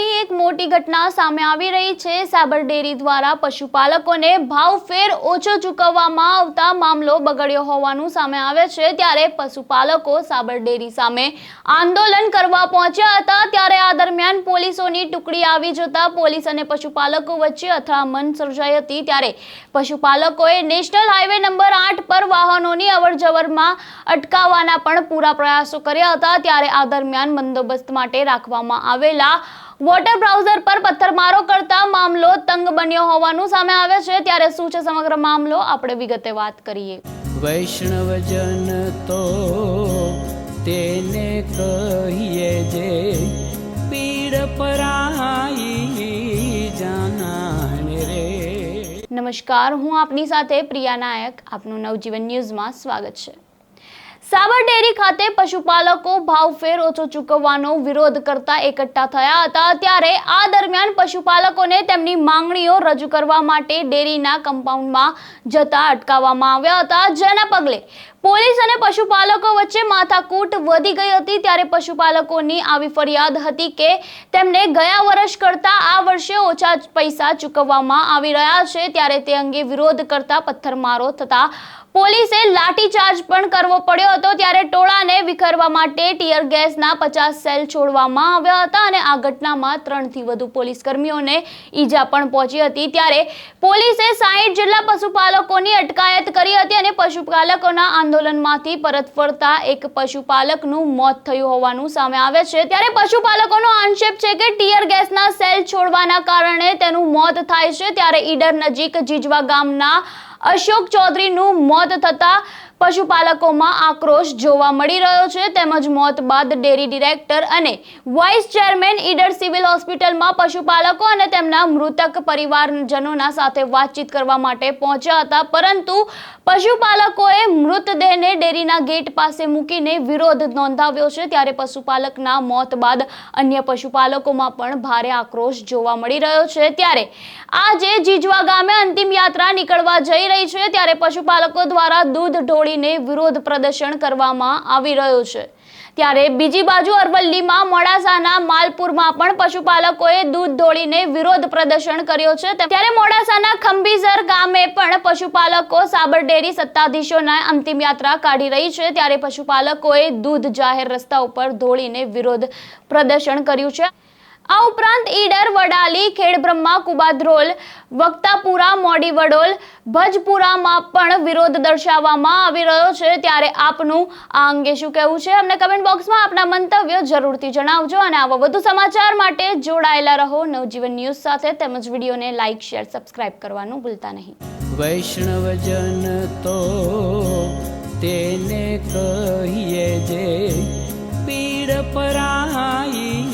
મહત્વની એક મોટી ઘટના સામે આવી રહી છે. સાબર ડેરી દ્વારા પશુપાલકોને ભાવ ફેર ઓછો ચૂકવવામાં આવતા મામલો બગડ્યો હોવાનું સામે આવે છે. ત્યારે પશુપાલકો સાબર ડેરી સામે આંદોલન કરવા પહોંચ્યા હતા. ત્યારે આ દરમિયાન પોલીસોની ટુકડી આવી જતા પોલીસ અને પશુપાલકો વચ્ચે અથડામણ સર્જાઈ હતી. ત્યારે પશુપાલકોએ નેશનલ હાઈવે નંબર આઠ પર વાહનોની અવરજવરમાં અટકાવવાના પણ પૂરા પ્રયાસો કર્યા હતા. ત્યારે આ દરમિયાન બંદોબસ્ત માટે રાખવામાં આવેલા વોટર બ્રાઉઝર પર પથ્થરમારો કરતા મામલો તંગ બન્યો હોવાનું સામે આવે છે. ત્યારે શું છે સમગ્ર મામલો? આપણે વિગતે વાત કરીએ. વૈષ્ણવજન તો તેને કહીએ જે પીડ પરાઈ નમસ્કાર હું આપની સાથે પ્રિયા નાયક. આપનું નવજીવન ન્યૂઝમાં સ્વાગત છે. સાબર ડેરી ખાતે પશુપાલકો ભાવફેર ઓછો ચૂકવવાનો વિરોધ કરતા એકઠા થયા હતા. ત્યારે આ દરમિયાન પશુપાલકોને તેમની માંગણીઓ રજૂ કરવા માટે ડેરીના કમ્પાઉન્ડમાં જતા અટકાવવામાં આવ્યા હતા. જેના પગલે પોલીસ અને પશુપાલકો વચ્ચે માથાકૂટ વધી ગઈ હતી. ત્યારે પશુપાલકોની આવી ફરિયાદ હતી કે તેમને ગયા વર્ષ કરતા આ વર્ષે ઓછા પૈસા ચૂકવવામાં આવી રહ્યા છે. ત્યારે તે અંગે વિરોધ કરતા પથ્થરમારો થતા પોલીસે લાઠીચાર્જ પણ કરવો પડ્યો હતો ત્યારે ટોળાને વિખેરવા માટે ટીયર ગેસના પચાસ સેલ છોડવામાં આવ્યા હતા અને આ ઘટનામાં ત્રણથી વધુ પોલીસ કર્મીઓને ઈજા પણ પહોંચી હતી. ત્યારે પોલીસે સાહીઠ જેટલા પશુપાલકોની અટકાયત કરી હતી અને પશુપાલકોના આંદોલનમાંથી પરત ફરતા એક પશુપાલકનું મોત થયું હોવાનું સામે આવે છે. ત્યારે પશુપાલકોનો આક્ષેપ છે કે ટીયર ગેસના સેલ છોડવાના કારણે તેનું મોત થાય છે. ત્યારે ઈડર નજીક જીજવા ગામના અશોક ચૌધરીનું મોત થતા પશુપાલકોમાં આક્રોશ જોવા મળી રહ્યો છે. તેમજ મોત બાદ ડેરી ડિરેક્ટર અને વાઇસ ચેરમેન ઈડર સિવિલ હોસ્પિટલમાં પશુપાલકો અને તેમના મૃતક પરિવારજનોના સાથે વાતચીત કરવા માટે પહોંચ્યા હતા. પરંતુ પશુપાલકોએ મૃતદેહને ડેરીના ગેટ પાસે મૂકીને વિરોધ નોંધાવ્યો છે. ત્યારે પશુપાલકના મોત બાદ અન્ય પશુપાલકોમાં પણ ભારે આક્રોશ જોવા મળી રહ્યો છે. ત્યારે આજે જીજવા ગામે અંતિમ યાત્રા નીકળવા જઈ રહી છે. ત્યારે પશુપાલકો દ્વારા દૂધ ઢોળીને વિરોધ પ્રદર્શન કરવામાં આવી રહ્યો છે. ત્યારે બીજી બાજુ અરવલ્લીમાં મોડાસાના માલપુરમાં પણ પશુપાલકોએ દૂધ ઢોળીને વિરોધ પ્રદર્શન કર્યો છે. ત્યારે મોડાસાના ખંભીઝર ગામે પણ પશુપાલકો સાબર ડેરી સત્તાધીશોના અંતિમ યાત્રા કાઢી રહી છે. ત્યારે પશુપાલકોએ દૂધ જાહેર રસ્તા ઉપર ઢોળીને વિરોધ પ્રદર્શન કર્યું છે. આ ઉપરાંત ઈડર, વડાલી, ખેડબ્રહ્મા, કુબાદ્રોલ, વક્તાપુરા મોડી વડોલ ભજપુરામાં પણ વિરોધ દર્શાવવામાં આવી રહ્યો છે. ત્યારે આપનું આ અંગે શું કહેવું છે? અમને કમેન્ટ બોક્સમાં આપના મંતવ્ય જરૂરથી જણાવજો અને આવા વધુ સમાચાર માટે જોડાયેલા રહો. નવજીવન ન્યૂઝ સાથે તેમજ વિડીયોને લાઇક શેર સબસ્ક્રાઇબ કરવાનું ભૂલતા નહીં. વૈષ્ણવજન તો તેને કહીએ જે પીડ પરાઈ